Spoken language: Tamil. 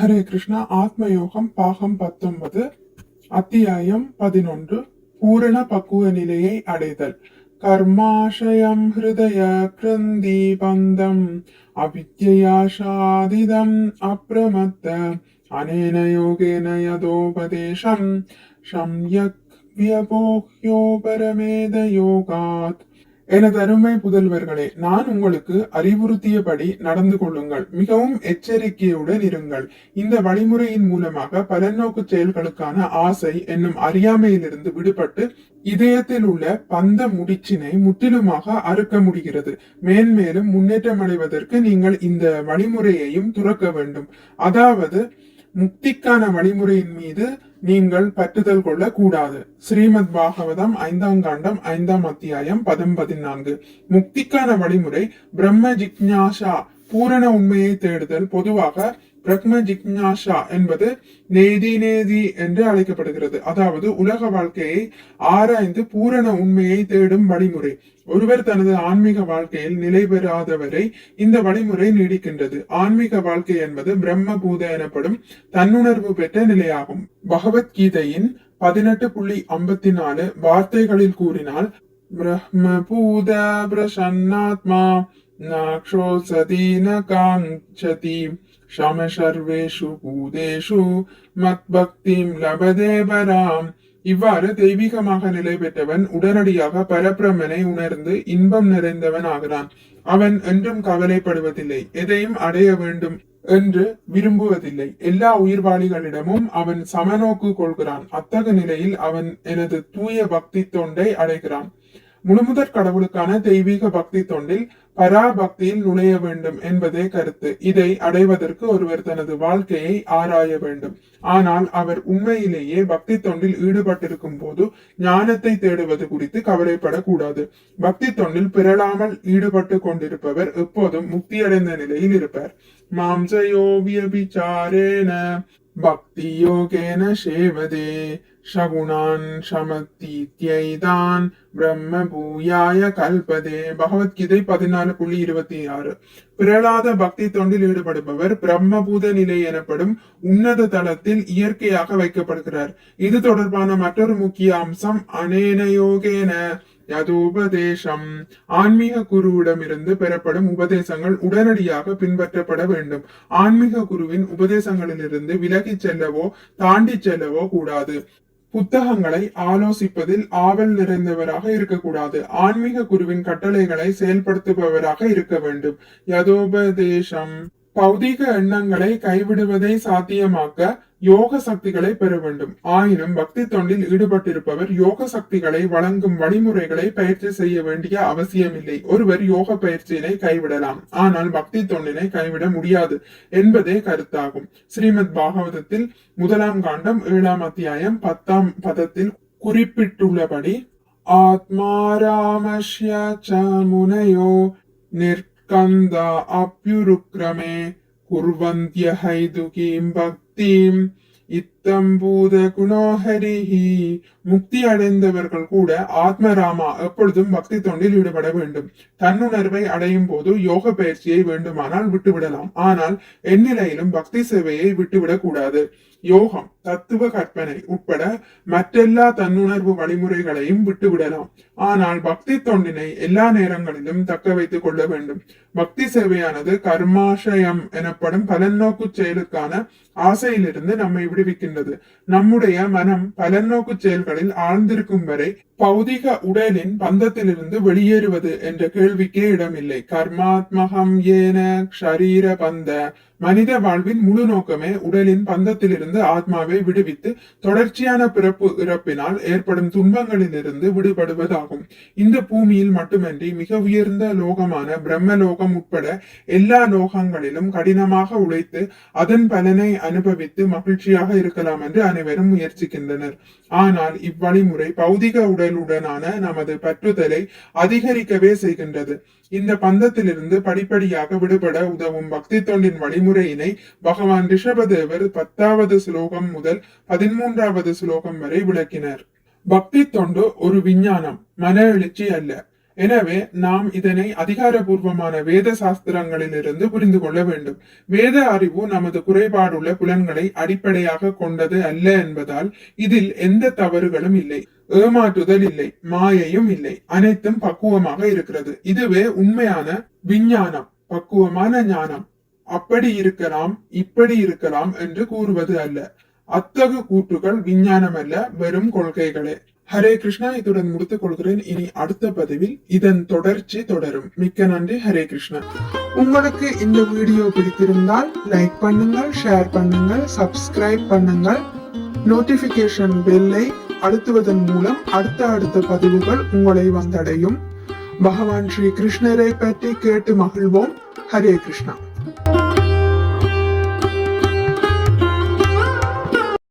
ஹரே கிருஷ்ணா ஆத்மயோகம் பாகம் பத்தொன்பது அத்தியாயம் பதினொன்று பூரண பக்குவ நிலையை அடைதல் கர்மாஷயம் ஹிருதய கிருந்தி பந்தம் அவித்யாஷாதிதம் அப்ரமத்த அனேன யோகேன யதோபதேசம் சம்யக் வியபோஹ்யோ பரமேத யோகாத் எனது அருமை புதல்வர்களே நான் உங்களுக்கு அறிவுறுத்தியபடி நடந்து கொள்ளுங்கள். மிகவும் எச்சரிக்கையுடன் இருங்கள். இந்த வழிமுறையின் மூலமாக பலநோக்கு செயல்களுக்கான ஆசை என்னும் அறியாமையிலிருந்து விடுபட்டு இதயத்தில் உள்ள பந்த முடிச்சினை முற்றிலுமாக அறுக்க முடிகிறது. மேன்மேலும் முன்னேற்றம் அடைவதற்கு நீங்கள் இந்த வழிமுறையையும் துறக்க வேண்டும். அதாவது முக்திக்கான வழிமுறையின் மீது நீங்கள் பற்றுதல் கொள்ள கூடாது ஸ்ரீமத் பாகவதம் ஐந்தாம் காண்டம் ஐந்தாம் அத்தியாயம் பதம் பதினான்கு முக்திக்கான வழிமுறை பிரம்ம ஜிக்ஞாசா பூரண உண்மையை தேடுதல். பொதுவாக பிரக்ம ஜிக்னாஷா என்பது நேதி நேதி என்று அழைக்கப்படுகிறது. அதாவது உலக வாழ்க்கையை ஆராய்ந்து பூரண உண்மையை தேடும் வழிமுறை. ஒருவர் தனது ஆன்மீக வாழ்க்கையில் நிலை பெறாதவரை இந்த வழிமுறை நீடிக்கின்றது. ஆன்மீக வாழ்க்கை என்பது பிரம்ம பூத எனப்படும் தன்னுணர்வு பெற்ற நிலையாகும். பகவத்கீதையின் பதினெட்டு புள்ளி ஐம்பத்தி நாலு வார்த்தைகளில் கூறினால் பிரம்ம பூத பிரசன்னாத்மா நாக்ஷோ சதீன காஞ்சதி சம சர்வேஷு பூதேஷு மத் பக்திம் லபதேவராம். இவ்வாறு தெய்வீகமாக நிலை பெற்றவன் உடனடியாக பரபிரமனை உணர்ந்து இன்பம் நிறைந்தவன் ஆகிறான். அவன் என்றும் கவலைப்படுவதில்லை எதையும் அடைய வேண்டும் என்று விரும்புவதில்லை. எல்லா உயிர்வாளிகளிடமும் அவன் சமநோக்கு கொள்கிறான். அத்தகு நிலையில் அவன் எனது தூய பக்தி தொண்டை அடைகிறான். முழுமுதற் கடவுளுக்கான தெய்வீக பக்தி தொண்டில் பராபக்தியில் நுழைய வேண்டும் என்பதே கருத்து. இதை அடைவதற்கு ஒருவர் தனது வாழ்க்கையை ஆராய வேண்டும். ஆனால் அவர் உண்மையிலேயே பக்தி தொண்டில் ஈடுபட்டிருக்கும் போது ஞானத்தை தேடுவது குறித்து கவலைப்படக்கூடாது. பக்தி தொண்டில் பிறழாமல் ஈடுபட்டு கொண்டிருப்பவர் எப்போதும் முக்தியடைந்த நிலையில் இருப்பார். மாம்சயோவியபிச்சாரேன பக்தி யோகேன சேவதே. சகுணான் சமத்தீத்யைதான் பிரம்ம பூயாய கல்பதே பகவத்கீதை பதினாலு புள்ளி இருபத்தி ஆறு. பிறளாத பக்தி தொண்டில் ஈடுபடுபவர் பிரம்மபூத நிலை எனப்படும் உன்னத தளத்தில் இயற்கையாக வைக்கப்படுகிறார். இது தொடர்பான மற்றொரு முக்கிய அம்சம் அனேன யோகேன யதோபதேசம். ஆன்மீக குருவிடமிருந்து பெறப்படும் உபதேசங்கள் உடனடியாக பின்பற்றப்பட வேண்டும். ஆன்மீக குருவின் உபதேசங்களிலிருந்து விலகிச் செல்லவோ தாண்டி செல்லவோ கூடாது. புத்தகங்களை ஆலோசிப்பதில் ஆவல் நிறைந்தவராக இருக்கக்கூடாது. ஆன்மீக குருவின் கட்டளைகளை செயல்படுத்துபவராக இருக்க வேண்டும். யதோபதேசம். பௌதீக எண்ணங்களை கைவிடுவதை சாத்தியமாக்க யோக சக்திகளை பெற வேண்டும். ஆயினும் பக்தி தொண்டில் ஈடுபட்டிருப்பவர் யோக சக்திகளை வழங்கும் வழிமுறைகளை பயிற்சி செய்ய வேண்டிய அவசியமில்லை. ஒருவர் யோக பயிற்சியினை கைவிடலாம். ஆனால் பக்தி தொண்டினை கைவிட முடியாது என்பதே கருத்தாகும். ஸ்ரீமத் பாகவதத்தில் முதலாம் காண்டம் ஏழாம் அத்தியாயம் பத்தாம் பதத்தில் குறிப்பிட்டுள்ளபடி ஆத்மாராமஸ்ய ச முனையோ स्कन्द आप्युरुक्रमे कुर्वन्त्यहैदुकीं भक्तिम् இத்தம்பூத குணோஹரிஹி. முக்தி அடைந்தவர்கள் கூட ஆத்மராமா எப்பொழுதும் பக்தி தொண்டில் ஈடுபட வேண்டும். தன்னுணர்வை அடையும் போது யோக பயிற்சியை வேண்டுமானால் விட்டுவிடலாம். ஆனால் எந்நிலையிலும் பக்தி சேவையை விட்டுவிடக் கூடாது. யோகம் தத்துவ கற்பனை உட்பட மற்றெல்லா தன்னுணர்வு வழிமுறைகளையும் விட்டுவிடலாம். ஆனால் பக்தி தொண்டினை எல்லா நேரங்களிலும் தக்க வைத்துக் கொள்ள வேண்டும். பக்தி சேவையானது கர்மாஷயம் எனப்படும் பலநோக்கு செயலுக்கான ஆசையிலிருந்து நம்மை விடுவிக்கின்றது. நம்முடைய மனம் பலநோக்கு செயல்களில் ஆழ்ந்திருக்கும் வரை பௌதிக உடலின் பந்தத்திலிருந்து வெளியேறுவது என்ற கேள்விக்கே இடமில்லை. கர்மாத்மகம் ஏன ஷரீர பந்த மனித வாழ்வின் முழு நோக்கமே உடலின் பந்தத்திலிருந்து ஆத்மாவை விடுவித்து தொடர்ச்சியான பிறப்பு இறப்பினால் ஏற்படும் துன்பங்களிலிருந்து விடுபடுவதாகும். இந்த பூமியில் மட்டுமன்றி மிக உயர்ந்த லோகமான பிரம்மலோகம் உட்பட எல்லா லோகங்களிலும் கடினமாக உழைத்து அதன் பலனை அனுபவித்து மகிழ்ச்சியாக இருக்கலாம் என்று அனைவரும் முயற்சிக்கின்றனர். ஆனால் இவ்வழிமுறை பௌதிக உடலுடனான நமது பற்றுதலை அதிகரிக்கவே செய்கின்றது. இந்த பந்தத்திலிருந்து படிப்படியாக விடுபட உதவும் பக்தி தொண்டின் வழிமுறையினை பகவான் ரிஷபதேவர் பத்தாவது ஸ்லோகம் முதல் பதிமூன்றாவது ஸ்லோகம் வரை விளக்கினர். பக்தி தொண்டு ஒரு விஞ்ஞானம் மன எழுச்சி அல்ல. எனவே நாம் இதனை அதிகாரபூர்வமான வேத சாஸ்திரங்களிலிருந்து புரிந்து கொள்ள வேண்டும். வேத அறிவு நமது குறைபாடுள்ள புலன்களை அடிப்படையாக கொண்டது அல்ல என்பதால் இதில் எந்த தவறுகளும் இல்லை. ஏமாற்றுதல் இல்லை மாயையும் இல்லை. அனைத்தும் பக்குவமாக இருக்கிறது. இதுவே உண்மையான விஞ்ஞானம் பக்குவமான ஞானம். அப்படி இருக்கலாம் இப்படி இருக்கலாம் என்று கூறுவது அல்ல. அத்தகு கூற்றுகள் விஞ்ஞானம் அல்ல வெறும் கொள்கைகளே. ஹரே கிருஷ்ணா இத்துடன் முடித்துக் கொள்கிறேன். இனி அடுத்த பதிவில் இதன் தொடர்ச்சி தொடரும். மிக்க நன்றி ஹரே கிருஷ்ணா. உங்களுக்கு இந்த வீடியோ பிடித்திருந்தால் லைக் பண்ணுங்கள் ஷேர் பண்ணுங்கள் சப்ஸ்கிரைப் பண்ணுங்கள். நோட்டிபிகேஷன் பெல்லை அழுத்துவதன் மூலம் அடுத்த அடுத்த பதிவுகள் உங்களை வந்தடையும். பகவான் ஸ்ரீ கிருஷ்ணரை பற்றி கேட்டு மகிழ்வோம். ஹரே கிருஷ்ணா.